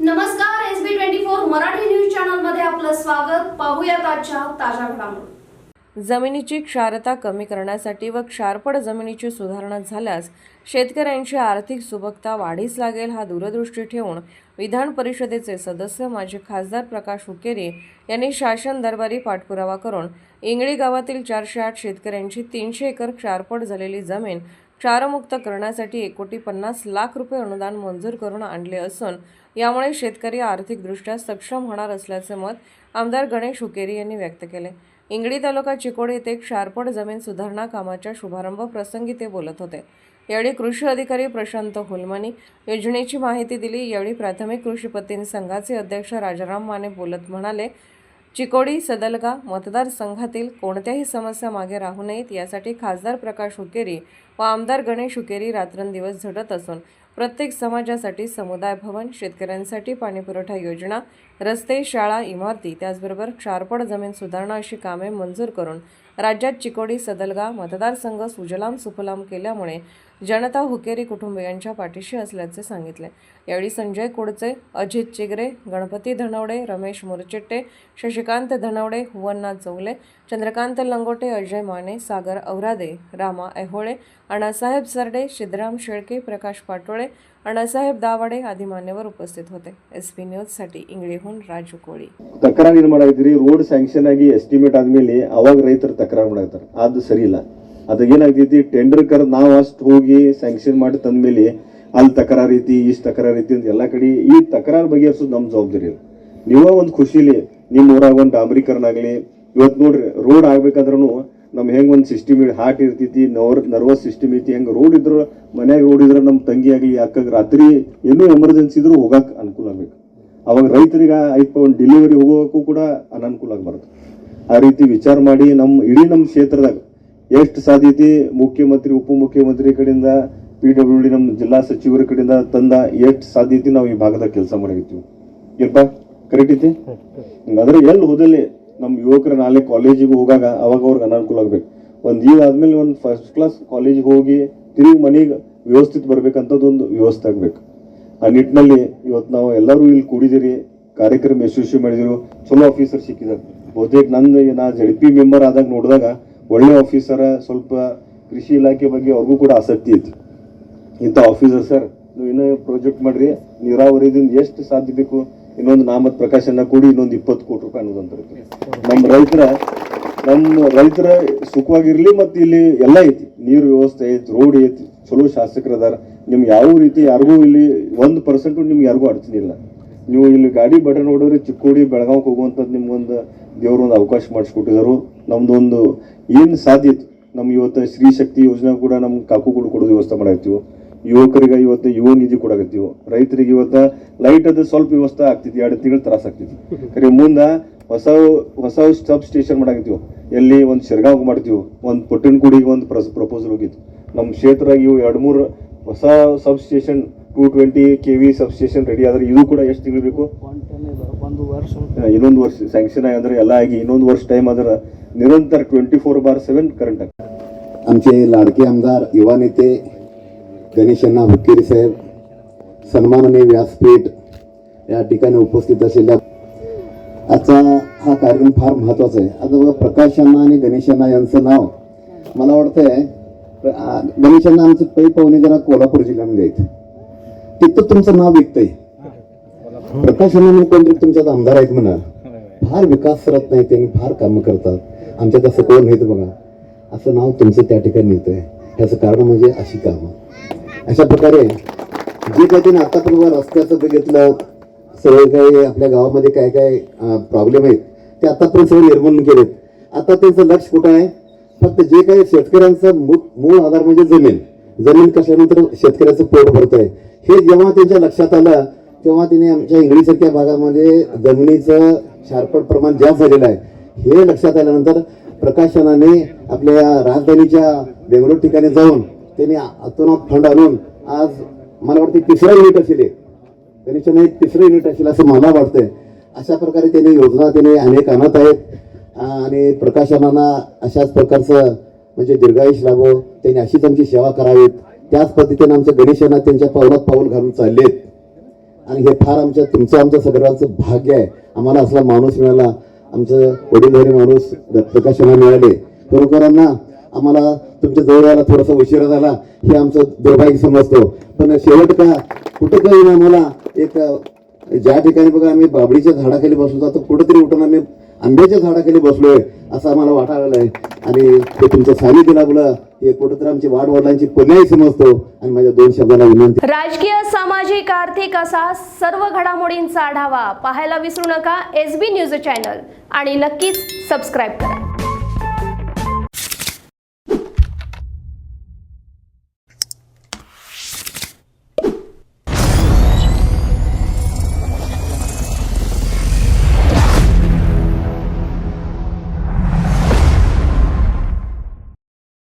नमस्कार S B twenty four Marathi news चॅनलमध्ये आपलं स्वागत. पाहूयात आजच्या ताज्या घडामोडी. जमिनीची क्षारता कमी करण्यासाठी व क्षारपड जमिनीची सुधारणा झाल्यास शेतकऱ्यांची आर्थिक सुबकता वाढीस लागेल हा दूरदृष्टी ठेवून विधान परिषदेचे सदस्य माजी खासदार प्रकाश हुकेरी यांनी शासन दरबारी पाठपुरावा करून इंगळी गावातील चारशे आठ शेतकऱ्यांची तीनशे एकर क्षारपड झालेली जमीन क्षारमुक्त करण्यासाठी एक कोटी पन्नास लाख रुपये अनुदान मंजूर करून आणले असून यामुळे शेतकरी आर्थिकदृष्ट्या सक्षम होणार असल्याचे मत आमदार गणेश हुकेरी यांनी व्यक्त केले. इंगडी तालुका चिकोडी येथे क्षारपड जमीन सुधारणा कामाच्या शुभारंभ प्रसंगी ते बोलत होते. यावेळी कृषी अधिकारी प्रशांत होलमानी योजनेची माहिती दिली. यावेळी प्राथमिक कृषी संघाचे अध्यक्ष राजाराम माने बोलत म्हणाले चिकोडी सदलगा मतदारसंघातील कोणत्याही समस्या मागे राहू नयेत. यासाठी खासदार प्रकाश हुकेरी व आमदार गणेश हुकेरी रात्रंदिवस झटत असून प्रत्येक समाजासाठी समुदाय भवन शेतकऱ्यांसाठी पाणीपुरवठा योजना रस्ते शाळा इमारती त्याचबरोबर क्षारपड जमीन सुधारणा अशी कामे मंजूर करून राज्यात चिकोडी सदलगा मतदारसंघ सुजलाम सुफलाम केल्यामुळे जनता हुकेरी कुटुंबियांच्या पाठीशी असल्याचे सांगितले. यावेळी संजय कुडचे अजित चिगरे गणपती धनवडे रमेश मुरचिट्टे शशिकांत धनवडे हुवन्ना चौले चंद्रकांत लंगोटे अजय माने सागर औरादे रामा ऐहोळे अण्णासाहेब सरडे शिदराम शेळके, प्रकाश पाटोळे, अण्णासाहेब दावाडे आदी मान्यवर ಉಪಸ್ಥಿತ होते. ಎಸ್ ಪಿ ನ್ಯೂಸ್ साठी ಇಂಗ್ಳಿಹೊನ್ ರಾಜು ಕೋಳಿ ತಕರಾರು ಏನು ಮಾಡಾಗಿದ್ರಿ ರೋಡ್ ಸ್ಯಾಂಕ್ಷನ್ ಆಗಿ ಎಸ್ಟಿಮೇಟ್ ಆದಮೇಲೆ ಅವಾಗ ರೈತರು ತಕರಾರು ಮಾಡಾಗ್ತಾರೆ ಅದು ಸರಿ ಇಲ್ಲ. ಅದು ಟೆಂಡರ್ ಕರ್ ನಾವು ಅಷ್ಟು ಹೋಗಿ ಸ್ಯಾಂಕ್ಷನ್ ಮಾಡಿ ತಂದಮೇಲೆ ಅಲ್ಲಿ ತಕರಾರು ಐತಿ, ಇಷ್ಟು ತಕರಾರು ಅಂತ ಎಲ್ಲ ಕಡೆ ಈ ತಕರಾರು ಬಗೆಹರಿಸೋದು ನಮ್ಮ ಜವಾಬ್ದಾರಿ ಇಲ್ಲ ನೀವೇ ಒಂದು ಖುಷಿಲಿ ನಿಮ್ಮ ಊರಾಗ ಒಂದು ಡಾಂಬರೀಕರಣ ಆಗಲಿ. ಇವತ್ತು ನೋಡ್ರಿ, ರೋಡ್ ಆಗ್ಬೇಕಾದ್ರೂ ನಮ್ ಹೆಂಗೆ ಒಂದು ಸಿಸ್ಟಮ್ ಹಾರ್ಟ್ ಇರ್ತೈತಿ ನವರ್ ನರ್ವಸ್ ಸಿಸ್ಟಮ್ ಐತಿ ಹೆಂಗೆ ರೋಡ್ ಇದ್ರೆ ಮನ್ಯಾಗ ರೋಡ್ ಇದ್ರೆ ನಮ್ಮ ತಂಗಿ ಆಗಲಿ ಅಕ್ಕ ರಾತ್ರಿ ಏನೂ ಎಮರ್ಜೆನ್ಸಿ ಇದ್ರೂ ಹೋಗಕ್ಕೆ ಅನುಕೂಲ ಆಗಬೇಕು. ಅವಾಗ ರೈತರಿಗೆ ಆಯ್ತು ಒಂದು ಡೆಲಿವರಿ ಹೋಗೋಕ್ಕೂ ಕೂಡ ಅನನುಕೂಲ ಆಗಬಾರ್ದು. ಆ ರೀತಿ ವಿಚಾರ ಮಾಡಿ ನಮ್ಮ ಇಡೀ ನಮ್ಮ ಕ್ಷೇತ್ರದಾಗ ಎಷ್ಟು ಸಾಧ್ಯತೆ ಮುಖ್ಯಮಂತ್ರಿ ಉಪಮುಖ್ಯಮಂತ್ರಿ ಕಡೆಯಿಂದ ಪಿ ಡಬ್ಲ್ಯೂ ಡಿ ನಮ್ಮ ಜಿಲ್ಲಾ ಸಚಿವರ ಕಡೆಯಿಂದ ತಂದ ಎಷ್ಟು ಸಾಧ್ಯತೆ ನಾವು ಈ ಭಾಗದಾಗ ಕೆಲಸ ಮಾಡಿರ್ತೀವಿ ಇಲ್ಪ ಕರೆಕ್ಟ್ ಐತಿ? ಅಂದ್ರೆ ಎಲ್ಲಿ ಹೋದಲ್ಲಿ ನಮ್ಮ ಯುವಕರು ನಾಳೆ ಕಾಲೇಜಿಗೆ ಹೋಗಾಗ ಅವಾಗ ಅವ್ರಿಗೆ ಅನಾನುಕೂಲ ಆಗ್ಬೇಕು. ಒಂದು ಈಗ ಆದಮೇಲೆ ಒಂದು ಫಸ್ಟ್ ಕ್ಲಾಸ್ ಕಾಲೇಜಿಗೆ ಹೋಗಿ ತಿರುಗಿ ಮನೆಗೆ ವ್ಯವಸ್ಥಿತ ಬರ್ಬೇಕಂತದೊಂದು ವ್ಯವಸ್ಥೆ ಆಗ್ಬೇಕು. ಆ ನಿಟ್ಟಿನಲ್ಲಿ ಇವತ್ತು ನಾವು ಎಲ್ಲರೂ ಇಲ್ಲಿ ಕೂಡಿದಿರಿ, ಕಾರ್ಯಕ್ರಮ ಯಶಸ್ವಿ ಮಾಡಿದಿರು, ಚಲೋ ಆಫೀಸರ್ ಸಿಕ್ಕಿದ್ದಾರೆ ಬಹುತೇಕ ನಂದು ನಾ ಜಡ್ ಪಿ ಮೆಂಬರ್ ಆದಾಗ ನೋಡಿದಾಗ ಒಳ್ಳೆ ಆಫೀಸರ ಸ್ವಲ್ಪ ಕೃಷಿ ಇಲಾಖೆ ಬಗ್ಗೆ ಅವ್ರಿಗೂ ಕೂಡ ಆಸಕ್ತಿ ಇತ್ತು. ಇಂಥ ಆಫೀಸರ್ ಸರ್, ನೀವು ಇನ್ನೂ ಪ್ರಾಜೆಕ್ಟ್ ಮಾಡ್ರಿ, ನೀರಾವರಿದಿಂದ ಎಷ್ಟು ಸಾಧ್ಯ ಬೇಕು? ಇನ್ನೊಂದು ನಾಮದ ಪ್ರಕಾಶನ ಕೂಡಿ ಇನ್ನೊಂದು ಇಪ್ಪತ್ತು ಕೋಟಿ ರೂಪಾಯಿ ಅನ್ನೋದು ಅಂತ ನಮ್ಮ ರೈತರ ನಮ್ಮ ರೈತರ ಸುಖವಾಗಿರಲಿ ಮತ್ತು ಇಲ್ಲಿ ಎಲ್ಲ ಐತಿ. ನೀರು ವ್ಯವಸ್ಥೆ ಐತಿ, ರೋಡ್ ಐತಿ, ಚಲೋ ಶಾಸಕರು ಅದಾರ. ನಿಮ್ಗೆ ಯಾವ ರೀತಿ ಯಾರಿಗೂ ಇಲ್ಲಿ ಒಂದು ಪರ್ಸೆಂಟು ನಿಮ್ಗೆ ಯಾರಿಗೂ ಅಡಚಣೆ ನೀವು ಇಲ್ಲಿ ಗಾಡಿ ಬಡ ನೋಡಿದ್ರೆ ಚಿಕ್ಕೋಡಿ ಬೆಳಗಾವಿಗೆ ಹೋಗುವಂಥದ್ದು ನಿಮ್ಗೊಂದು ದೇವ್ರು ಒಂದು ಅವಕಾಶ ಮಾಡಿಸ್ಕೊಟ್ಟಿದ್ದಾರೆ ನಮ್ದೊಂದು ಏನು ಸಾಧ್ಯ ನಮ್ಮ ಇವತ್ತು ಸ್ತ್ರೀ ಶಕ್ತಿ ಯೋಜನೆ ಕೂಡ ನಮ್ಮ ಕಾಕುಗಳು ಕೊಡೋದು ವ್ಯವಸ್ಥೆ ಮಾಡಾಕ್ತೀವಿ ಯುವಕರಿಗೆ ಇವತ್ತು ಯುವ ನಿಧಿ ಕೊಡಾಕತ್ತೀವಿ? ರೈತರಿಗೆ ಇವತ್ತ ಲೈಟ್ ಅದು ಸ್ವಲ್ಪ ವ್ಯವಸ್ಥೆ ಆಗ್ತಿತ್ತು ಎರಡು ತಿಂಗಳು ತ್ರಾಸ ಆಗ್ತಿತ್ತು ಕರೆ ಮುಂದ ಹೊಸ ಹೊಸ ಸಬ್ ಸ್ಟೇಷನ್ ಮಾಡಾಕತ್ತೀವಿ ಎಲ್ಲಿ ಒಂದು ಶಿರ್ಗಾವ್ ಮಾಡ್ತೀವಿ ಒಂದು ಪೊಟ್ಟಣಕುಡಿಗೆ ಒಂದು ಪ್ರಪೋಸಲ್ ಹೋಗಿತ್ತು ನಮ್ಮ ಕ್ಷೇತ್ರ ಇವು ಎರಡು ಮೂರು ಹೊಸ substation two twenty K V substation ready ಆದ್ರೆ ಇದು ಕೂಡ ಎಷ್ಟು ತಿಂಗಳು ಬೇಕು ಒಂದು ವರ್ಷ ಆ, ಇನ್ನೊಂದು ವರ್ಷ ಸ್ಯಾಂಕ್ಷನ್ ಅಂದ್ರೆ ಎಲ್ಲ ಆಗಿ ಇನ್ನೊಂದು ವರ್ಷ ಟೈಮ್ ಆದ್ರೆ ನಿರಂತರ twenty four by seven current ಆಗ್ತದೆ आमचे लाडके आमदार युवा नेते गणेशांना हुक्केरी साहेब सन्माननीय व्यासपीठ या ठिकाणी उपस्थित असलेल्या आजचा हा कार्यक्रम फार महत्त्वाचा आहे. आता बघा प्रकाशांना आणि गणेशांना यांचं नाव मला वाटतंय गणेशांना आमचे पै पाहुणे जरा कोल्हापूर जिल्ह्यामध्ये आहेत. तिथं तुमचं नाव विकतंय. प्रकाशांना मी कोणतरी तुमच्यात आमदार आहेत म्हणा. फार विकास करत नाही त्यांनी फार कामं करतात. आमच्यात असं कोण नाहीत बघा. असं नाव तुमचं त्या ठिकाणी येतंय. त्याचं कारण म्हणजे अशी कामं. अशा प्रकारे जे काही त्यांनी आतापर्यंत रस्त्याचं बघितलं सगळे काही आपल्या गावामध्ये काय काय प्रॉब्लेम आहेत ते आतापर्यंत सगळे निर्मूलन केलेत. आता त्यांचं लक्ष कुठं आहे? फक्त जे काही शेतकऱ्यांचं मूळ मूळ आधार म्हणजे जमीन. जमीन कशानंतर शेतकऱ्याचं पोट भरत आहे हे जेव्हा त्यांच्या लक्षात आलं तेव्हा तिने आमच्या इंगळीसारख्या भागामध्ये जमिनीचं शारपट प्रमाण जास्त झालेलं आहे. हे लक्षात आल्यानंतर प्रकाशनाने आपल्या राजधानीच्या बेंगलोर ठिकाणी जाऊन त्यांनी आतून फंड आणून आज मला वाटते तिसरा युनिट असेल हे. गणेशाने एक तिसरं युनिट असेल असं मला वाटतंय. अशा प्रकारे त्यांनी योजना त्यांनी अनेक आणत आहेत. आणि प्रकाशनांना अशाच प्रकारचं म्हणजे दीर्घायुष लाभो त्यांनी अशीच आमची सेवा करावीत. त्याच पद्धतीने आमच्या गणेशांना त्यांच्या पावलात पाऊल घालून चाललेत. आणि हे फार आमच्या तुमचं आमचं सगळ्यांचं भाग्य आहे. आम्हाला असला माणूस मिळाला आमचं वडीलधारी माणूस प्रकाशना मिळाले. खरोखरांना आम्हाला तुमच्या जवळ यायला थोडासा उशिरा झाला हे आमचं दुर्भाग्य समजतो. पण शेवट का कुठं काही आम्हाला एक ज्या ठिकाणी बघा आम्ही बाबडीच्या झाडाखाली बसलो जातो कुठेतरी उठून आम्ही आंब्याच्या झाडाखाली बसलोय असं आम्हाला वाटायला आहे आणि ते तुमचं सानिध्य लाभलं हे कुठंतरी आमची वाडवडिलांची पुण्याही समजतो. आणि माझ्या दोन शब्दाला विनंती. राजकीय सामाजिक आर्थिक असा सर्व घडामोडींचा आढावा पाहायला विसरू नका. S B news channel. आणि नक्कीच सबस्क्राईब करा.